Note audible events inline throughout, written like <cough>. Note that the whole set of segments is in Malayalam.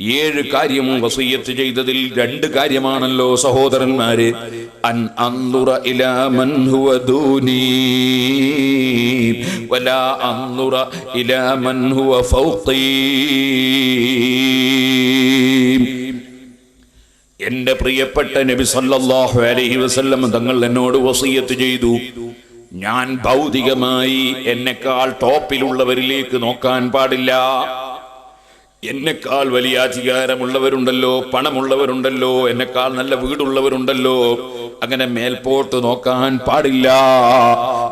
ഏഴ് കാര്യം വസീയത്ത് ചെയ്തതിൽ രണ്ട് കാര്യമാണല്ലോ സഹോദരന്മാര്. അൻ അന്നുറ ഇലാ മൻ ഹുവ ദൂനീ. വലാ അന്നുറ ഇലാ മൻ ഹുവ ഫൗഖീ എന്റെ പ്രിയപ്പെട്ട നബി സല്ലല്ലാഹു അലൈഹി വസല്ലം തങ്ങൾ എന്നോട് വസീയത്ത് ചെയ്തു. ഞാൻ ഭൗതികമായി എന്നെക്കാൾ ടോപ്പിലുള്ളവരിലേക്ക് നോക്കാൻ പാടില്ല. എന്നെക്കാൾ വലിയ അധികാരമുള്ളവരുണ്ടല്ലോ പണമുള്ളവരുണ്ടല്ലോ എന്നെക്കാൾ നല്ല വീടുള്ളവരുണ്ടല്ലോ അങ്ങനെ മേൽപോട്ട് നോക്കാൻ പാടില്ല.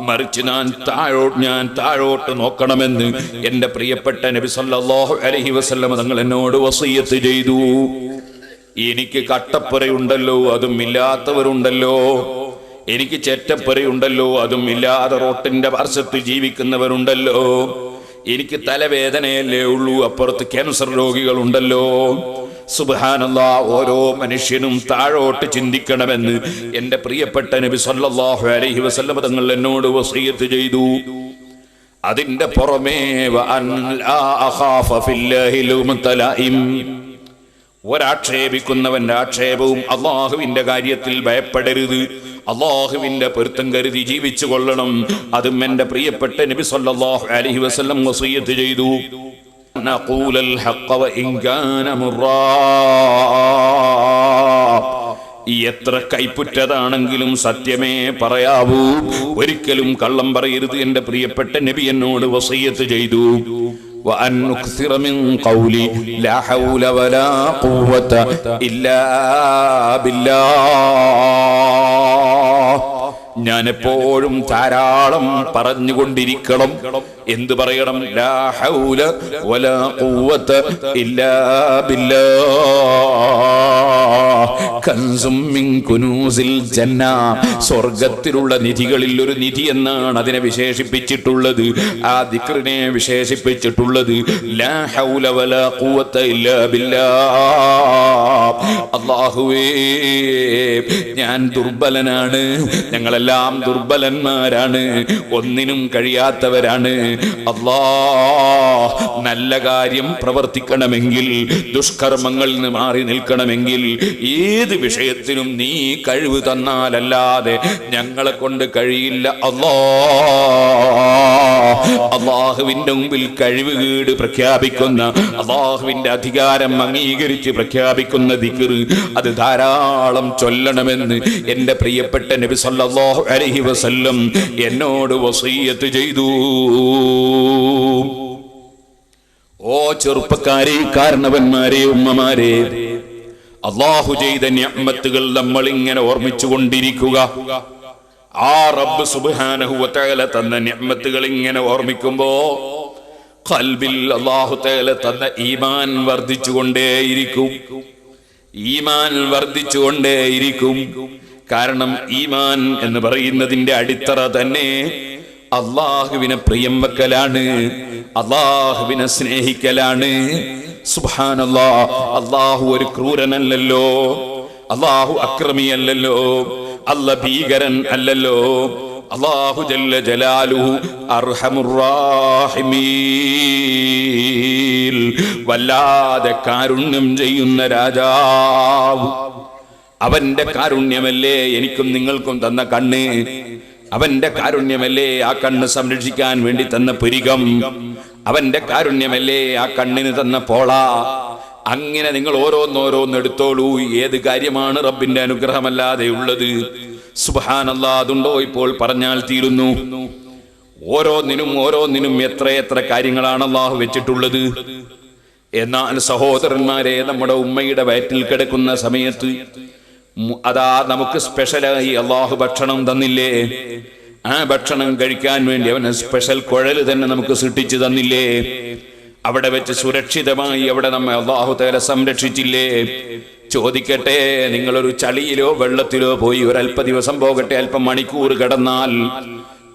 മറിച്ച് ഞാൻ താഴോട്ട് ഞാൻ താഴോട്ട് നോക്കണമെന്ന് എന്റെ പ്രിയപ്പെട്ട നബി സല്ലല്ലാഹു അലൈഹി വസല്ലം തങ്ങൾ എന്നോട് വസീയത്ത് ചെയ്തു. എനിക്ക് കട്ടപ്പുരയുണ്ടല്ലോ അതും ഇല്ലാത്തവരുണ്ടല്ലോ. എനിക്ക് ചേറ്റപ്പെറിയുണ്ടല്ലോ അതും ഇല്ലാതെ റോട്ടിന്റെ പാർശ്വത്ത് ജീവിക്കുന്നവരുണ്ടല്ലോ. എനിക്ക് തലവേദനയല്ലേ ഉള്ളൂ അപ്പുറത്ത് ക്യാൻസർ രോഗികളുണ്ടല്ലോ. സുബാനല്ല ഓരോ മനുഷ്യനും താഴോട്ട് ചിന്തിക്കണമെന്ന് എന്റെ പ്രിയപ്പെട്ട നബി സല്ലാഹു അലഹി വസല്ലം തങ്ങൾ എന്നോട് വസീയത്ത് ചെയ്തു. അതിന്റെ പുറമേ ഒരാക്ഷേപിക്കുന്നവന്റെ ആക്ഷേപവും അള്ളാഹുവിന്റെ കാര്യത്തിൽ ഭയപ്പെടരുത്. അള്ളാഹുവിന്റെ പൊരുത്തം കരുതി ജീവിച്ചു കൊള്ളണം. അതും എന്റെ പ്രിയപ്പെട്ട നബി സല്ലാഹു അലഹി വസ്ലം വസീയത്ത് ചെയ്തു. എത്ര കൈപ്പുറ്റതാണെങ്കിലും സത്യമേ പറയാവൂ. ഒരിക്കലും കള്ളം പറയരുത് എന്റെ പ്രിയപ്പെട്ട നബി എന്നോട് വസീയത്ത് ചെയ്തു. وأن نكثر من قولي لا حول ولا قوة إلا بالله ഞാൻ എപ്പോഴും ധാരാളം പറഞ്ഞുകൊണ്ടിരിക്കണം. എന്ത് പറയണം? ലാ ഹൗല വലാ ഇല്ലാ ജന്ന. സ്വർഗത്തിലുള്ള നിധികളിൽ ഒരു നിധി എന്നാണ് അതിനെ വിശേഷിപ്പിച്ചിട്ടുള്ളത്. ആ ദിക്റിനെ വിശേഷിപ്പിച്ചിട്ടുള്ളത്. ലാ ഹൗല വലാ ഇല്ലാ അല്ലാഹുവേ ഞാൻ ദുർബലനാണ്. ഞങ്ങളെല്ലാം ദുർബലന്മാരാണ്. ഒന്നിനും കഴിയാത്തവരാണ്. നല്ല കാര്യം പ്രവർത്തിക്കണമെങ്കിൽ ദുഷ്കർമ്മങ്ങളിൽ നിന്ന് മാറി നിൽക്കണമെങ്കിൽ ഏത് വിഷയത്തിനും നീ കഴിവ് തന്നാലല്ലാതെ ഞങ്ങളെ കൊണ്ട് കഴിയില്ല. അല്ലാ അള്ളാഹുവിന്റെ മുമ്പിൽ കഴിവ് കേട് പ്രഖ്യാപിക്കുന്ന അള്ളാഹുവിന്റെ അധികാരം അംഗീകരിച്ച് പ്രഖ്യാപിക്കുന്ന ദിക്ർ അത് ധാരാളം ചൊല്ലണമെന്ന് എന്റെ പ്രിയപ്പെട്ട നബി സല്ലല്ലാഹു അലൈഹി വസല്ലം എന്നോട് വസീയത്ത് ചെയ്തു. ഓ ചെറുപ്പക്കാരെ കാരണവന്മാരെ ഉമ്മമാരെ അള്ളാഹു ചെയ്ത ഞമ്മത്തുകൾ നമ്മൾ ഇങ്ങനെ ഓർമ്മിച്ചു കൊണ്ടിരിക്കുക. ആ റബ്ബ് സുബ്ഹാനഹു വതആല തന്ന ഞമ്മത്തുകൾ ഇങ്ങനെ ഓർമ്മിക്കുമ്പോ കൽബിൽ അല്ലാഹു തആല തന്ന ഈമാൻ വർദ്ധിച്ചുകൊണ്ടേയിരിക്കും ഈമാൻ വർദ്ധിച്ചുകൊണ്ടേയിരിക്കും കാരണം ഈമാൻ എന്ന് പറയുന്നതിന്റെ അടിത്തറ തന്നെ അള്ളാഹുവിനെ പ്രിയം വെക്കലാണ് അള്ളാഹുവിനെ സ്നേഹിക്കലാണ്. സുബ്ഹാനല്ലാ അള്ളാഹു ഒരു ക്രൂരനല്ലല്ലോ. അള്ളാഹു അക്രമിയല്ലല്ലോ. അല്ല ഭീകരൻ അല്ലല്ലോ. അള്ളാഹു ജല്ല ജലാലുഹു അർഹമുറാഹിമീൽ വല്ലാതെ കാരുണ്യം ചെയ്യുന്ന രാജാവ്. അവന്റെ കാരുണ്യമല്ലേ എനിക്കും നിങ്ങൾക്കും തന്ന കണ്ണ്. അവന്റെ കാരുണ്യമല്ലേ ആ കണ്ണ് സംരക്ഷിക്കാൻ വേണ്ടി തന്ന പുരികം. അവന്റെ കാരുണ്യമല്ലേ ആ കണ്ണിന് തന്ന പോള. അങ്ങനെ നിങ്ങൾ ഓരോന്നോരോന്ന് എടുത്തോളൂ. ഏത് കാര്യമാണ് റബ്ബിന്റെ അനുഗ്രഹമല്ലാതെ ഉള്ളത്? സുബാനല്ല അതുണ്ടോ ഇപ്പോൾ പറഞ്ഞാൽ തീരുന്നു. ഓരോന്നിനും ഓരോന്നിനും എത്ര എത്ര കാര്യങ്ങളാണ് അള്ളാഹു വെച്ചിട്ടുള്ളത്. എന്നാൽ സഹോദരന്മാരെ നമ്മുടെ ഉമ്മയുടെ വയറ്റിൽ കിടക്കുന്ന സമയത്ത് അതാ നമുക്ക് സ്പെഷ്യലായി അള്ളാഹു ഭക്ഷണം തന്നില്ലേ? ആ ഭക്ഷണം കഴിക്കാൻ വേണ്ടി അവന് സ്പെഷ്യൽ കുഴൽ തന്നെ നമുക്ക് സൃഷ്ടിച്ചു തന്നില്ലേ? അവിടെ വെച്ച് സുരക്ഷിതമായി അവിടെ നമ്മെ അള്ളാഹു തേല സംരക്ഷിച്ചില്ലേ? ചോദിക്കട്ടെ നിങ്ങളൊരു ചളിയിലോ വെള്ളത്തിലോ പോയി ഒരല്പ ദിവസം പോകട്ടെ അല്പം മണിക്കൂർ കിടന്നാൽ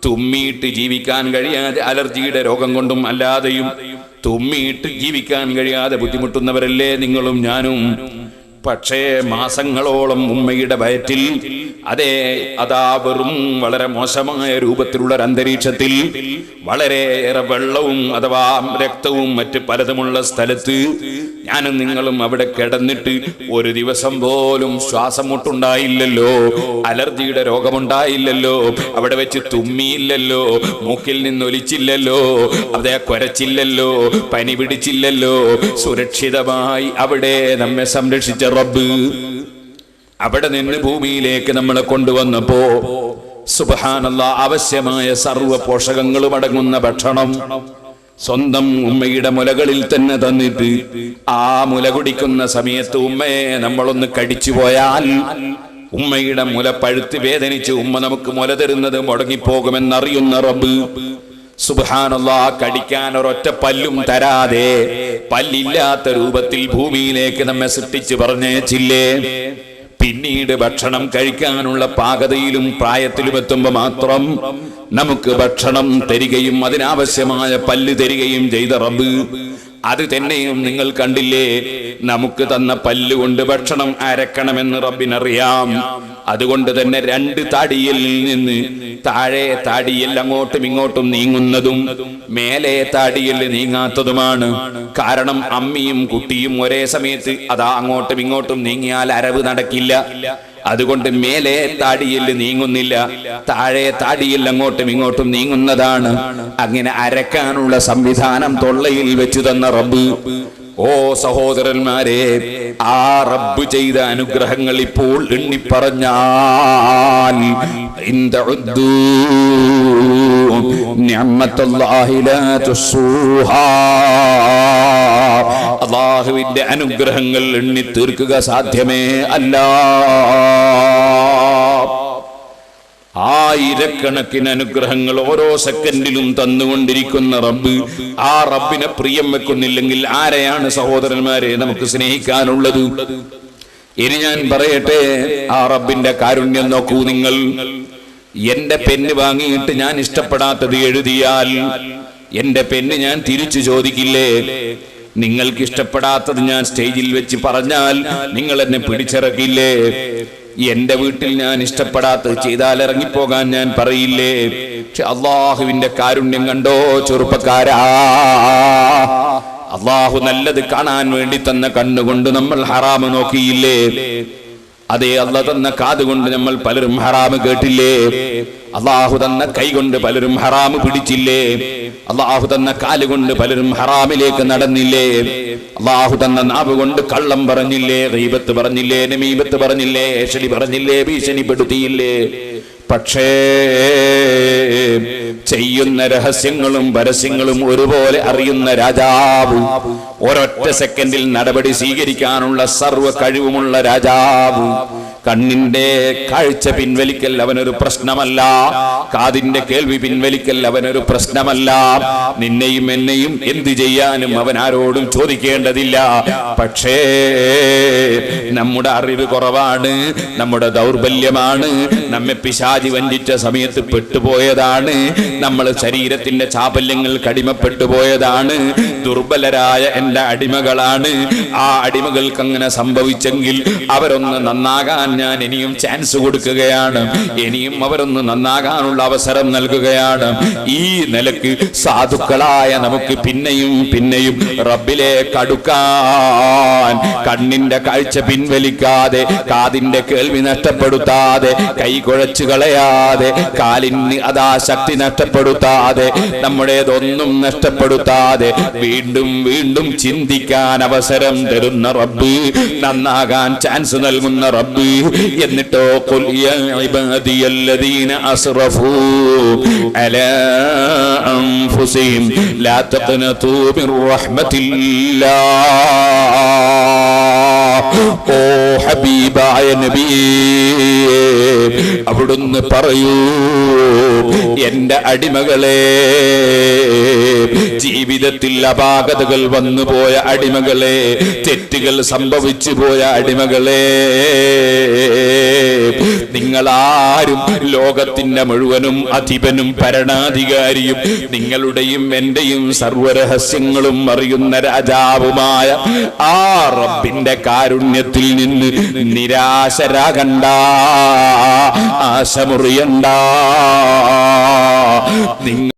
തുമ്മിയിട്ട് ജീവിക്കാൻ കഴിയാതെ അലർജിയുടെ രോഗം കൊണ്ടും അല്ലാതെയും തുമ്മിയിട്ട് ജീവിക്കാൻ കഴിയാതെ ബുദ്ധിമുട്ടുന്നവരല്ലേ നിങ്ങളും ഞാനും? പക്ഷേ മാസങ്ങളോളം ഉമ്മയുടെ വയറ്റിൽ അതേ അതാ വെറും വളരെ മോശമായ രൂപത്തിലുള്ള ഒരു അന്തരീക്ഷത്തിൽ വളരെയേറെ വെള്ളവും അഥവാ രക്തവും മറ്റ് പലതുമുള്ള സ്ഥലത്ത് ഞാനും നിങ്ങളും അവിടെ കിടന്നിട്ട് ഒരു ദിവസം പോലും ശ്വാസം മുട്ടുണ്ടായില്ലല്ലോ അലർജിയുടെ രോഗമുണ്ടായില്ലല്ലോ. അവിടെ വെച്ച് തുമ്മിയില്ലല്ലോ. മൂക്കിൽ നിന്നൊലിച്ചില്ലല്ലോ. അവിടെ കുരച്ചില്ലല്ലോ. പനി പിടിച്ചില്ലല്ലോ. സുരക്ഷിതമായി അവിടെ നമ്മെ സംരക്ഷിച്ച റബ്ബ്. അവിടെ നിന്ന് ഭൂമിയിലേക്ക് നമ്മളെ കൊണ്ടുവന്നപ്പോ സുബഹാനല്ല ആവശ്യമായ സർവ പോഷകങ്ങളും അടങ്ങുന്ന ഭക്ഷണം സ്വന്തം ഉമ്മയുടെ മുലകളിൽ തന്നെ തന്നിട്ട് ആ മുല കുടിക്കുന്ന സമയത്ത് ഉമ്മയെ നമ്മളൊന്ന് കടിച്ചു പോയാൽ ഉമ്മയുടെ മുല പഴുത്ത് വേദനിച്ച് ഉമ്മ നമുക്ക് മുല തരുന്നത് മുടങ്ങിപ്പോകുമെന്നറിയുന്ന റബ്ബ് സുബാനുള്ള കടിക്കാൻ ഒരൊറ്റ പല്ലും തരാതെ പല്ലില്ലാത്ത രൂപത്തിൽ ഭൂമിയിലേക്ക് നമ്മെ സൃഷ്ടിച്ചു പറഞ്ഞേച്ചില്ലേ? പിന്നീട് ഭക്ഷണം കഴിക്കാനുള്ള പാകതയിലും പ്രായത്തിലും എത്തുമ്പോൾ മാത്രം നമുക്ക് ഭക്ഷണം തരികയും അതിനാവശ്യമായ പല്ല് തരികയും ചെയ്ത റബ്ബ് അത് തന്നെയും നിങ്ങൾ കണ്ടില്ലേ? നമുക്ക് തന്ന പല്ലുകൊണ്ട് ഭക്ഷണം അരക്കണമെന്ന് റബ്ബിനറിയാം. അതുകൊണ്ട് തന്നെ രണ്ട് താടിയിൽ നിന്ന് താഴെ താടിയിൽ അങ്ങോട്ടും ഇങ്ങോട്ടും നീങ്ങുന്നതും മേലെ താടിയിൽ നീങ്ങാത്തതുമാണ്. കാരണം അമ്മിയും കുട്ടിയും ഒരേ സമയത്ത് അതാ അങ്ങോട്ടും ഇങ്ങോട്ടും നീങ്ങിയാൽ അരവ് നടക്കില്ല. അതുകൊണ്ട് മേലെ താടിയിൽ നീങ്ങുന്നില്ല താഴെ താടിയിൽ അങ്ങോട്ടും ഇങ്ങോട്ടും നീങ്ങുന്നതാണ്. അങ്ങനെ അരക്കാനുള്ള സംവിധാനം തൊള്ളയിൽ വെച്ചു തന്ന റബ്ബ് ഓ സഹോദരന്മാരെ ആ റബ്ബ് ചെയ്ത അനുഗ്രഹങ്ങൾ ഇപ്പോൾ എണ്ണിപ്പറഞ്ഞാൽ പറഞ്ഞാൽ അനുഗ്രഹങ്ങൾ എണ്ണി തീർക്കുക സാധ്യമേ അല്ല. ആയിരക്കണക്കിന് അനുഗ്രഹങ്ങൾ ഓരോ സെക്കൻഡിലും തന്നുകൊണ്ടിരിക്കുന്ന റബ്ബ്. ആ റബ്ബിനെ പ്രിയം വെക്കുന്നില്ലെങ്കിൽ ആരെയാണ് സഹോദരന്മാരെ നമുക്ക് സ്നേഹിക്കാനുള്ളത്? ഇനി ഞാൻ പറയട്ടെ ആ റബ്ബിന്റെ കാരുണ്യം നോക്കൂ നിങ്ങൾ. എന്റെ പെന്ന് വാങ്ങിയിട്ട് ഞാൻ ഇഷ്ടപ്പെടാത്തത് എഴുതിയാൽ എന്റെ പെന്ന് ഞാൻ തിരിച്ചു ചോദിക്കില്ലേ? നിങ്ങൾക്ക് ഇഷ്ടപ്പെടാത്തത് ഞാൻ സ്റ്റേജിൽ വെച്ച് പറഞ്ഞാൽ നിങ്ങൾ എന്നെ പിടിച്ചിറക്കില്ലേ? എന്റെ വീട്ടിൽ ഞാൻ ഇഷ്ടപ്പെടാത്തത് ചെയ്താൽ ഇറങ്ങിപ്പോകാൻ ഞാൻ പറയില്ലേ? പക്ഷെ അള്ളാഹുവിന്റെ കാരുണ്യം കണ്ടോ ചെറുപ്പക്കാരാ. അള്ളാഹു നല്ലത് കാണാൻ വേണ്ടി തന്ന കണ്ണുകൊണ്ട് നമ്മൾ ഹറാമ് നോക്കിയില്ലേ? അതേ അല്ല തന്ന കാതുകൊണ്ട് നമ്മൾ പലരും ഹറാമ് കേട്ടില്ലേ? അള്ളാഹു തന്ന കൈ കൊണ്ട് പലരും ഹറാമ് പിടിച്ചില്ലേ? അള്ളാഹു തന്ന കാലുകൊണ്ട് പലരും ഹറാമിലേക്ക് നടന്നില്ലേ? അള്ളാഹു തന്ന നാവ് കൊണ്ട് കള്ളം പറഞ്ഞില്ലേ? റീബത്ത് പറഞ്ഞില്ലേ? നമീബത്ത് പറഞ്ഞില്ലേ? ഏഷണി പറഞ്ഞില്ലേ? ഭീഷണിപ്പെടുത്തിയില്ലേ? പക്ഷേ ചെയ്യുന്ന രഹസ്യങ്ങളും പരസ്യങ്ങളും ഒരുപോലെ അറിയുന്ന രാജാവ് ഒരൊറ്റ സെക്കൻഡിൽ നടപടി സ്വീകരിക്കാനുള്ള സർവ കഴിവുമുള്ള രാജാവ് കണ്ണിന്റെ കാഴ്ച പിൻവലിക്കൽ അവനൊരു പ്രശ്നമല്ല. കാതിന്റെ കേൾവി പിൻവലിക്കൽ അവനൊരു പ്രശ്നമല്ല. നിന്നെയും എന്നെയും എന്തു ചെയ്യാനും അവൻ ആരോടും ചോദിക്കേണ്ടതില്ല. പക്ഷേ നമ്മുടെ അറിവ് കുറവാണ് നമ്മുടെ ദൗർബല്യമാണ് നമ്മെ പിശാചി വഞ്ചിച്ച സമയത്ത് പെട്ടുപോയതാണ് നമ്മൾ ശരീരത്തിന്റെ ചാപല്യങ്ങൾ കടിമപ്പെട്ടു പോയതാണ് ദുർബലരായ എന്റെ അടിമകളാണ്. ആ അടിമകൾക്ക് അങ്ങനെ സംഭവിച്ചെങ്കിൽ അവരൊന്ന് നന്നാകാൻ ഞാൻ ഇനിയും ചാൻസ് കൊടുക്കുകയാണ്. ഇനിയും അവരൊന്ന് നന്നാകാനുള്ള അവസരം നൽകുകയാണ്. ഈ നിലയ്ക്ക് സാധുക്കളായ നമുക്ക് പിന്നെയും പിന്നെയും റബ്ബിലേക്ക് കടുക്കാൻ കണ്ണിന്റെ കാഴ്ച പിൻവലിക്കാതെ കാതിന്റെ കേൾവി നഷ്ടപ്പെടുത്താതെ കൈ കുഴച്ചു കളയാതെ കാലിന് അതാ ശക്തി നഷ്ടപ്പെടുത്താതെ നമ്മുടേതൊന്നും നഷ്ടപ്പെടുത്താതെ വീണ്ടും വീണ്ടും ചിന്തിക്കാൻ അവസരം തരുന്ന റബ്ബ് നന്നാകാൻ ചാൻസ് നൽകുന്ന റബ്ബ് <laughs> എന്നിട്ടോ അസ്റഫൂ അലാ അൻഫുസിഹിം ലാ തഖ്നതൂ മിർ റഹ്മത്തില്ലാഹ് ഓ ഹബീബായ നബിയേ അവിടുന്ന് പറയൂ എന്റെ അടിമകളെ ജീവിതത്തിൽ അപാകതകൾ വന്നുപോയ അടിമകളെ തെറ്റുകൾ സംഭവിച്ചു പോയ അടിമകളെ നിങ്ങളാരും ലോകത്തിന്റെ മുഴുവനും അധിപനും ഭരണാധികാരിയും നിങ്ങളുടെയും എന്റെയും സർവരഹസ്യങ്ങളും അറിയുന്ന രാജാവുമായ ആ റബ്ബിന്റെ കാരുണ്യത്തിൽ നിന്ന് നിരാശരാകണ്ട ആശമുറിയണ്ട. നിങ്ങൾ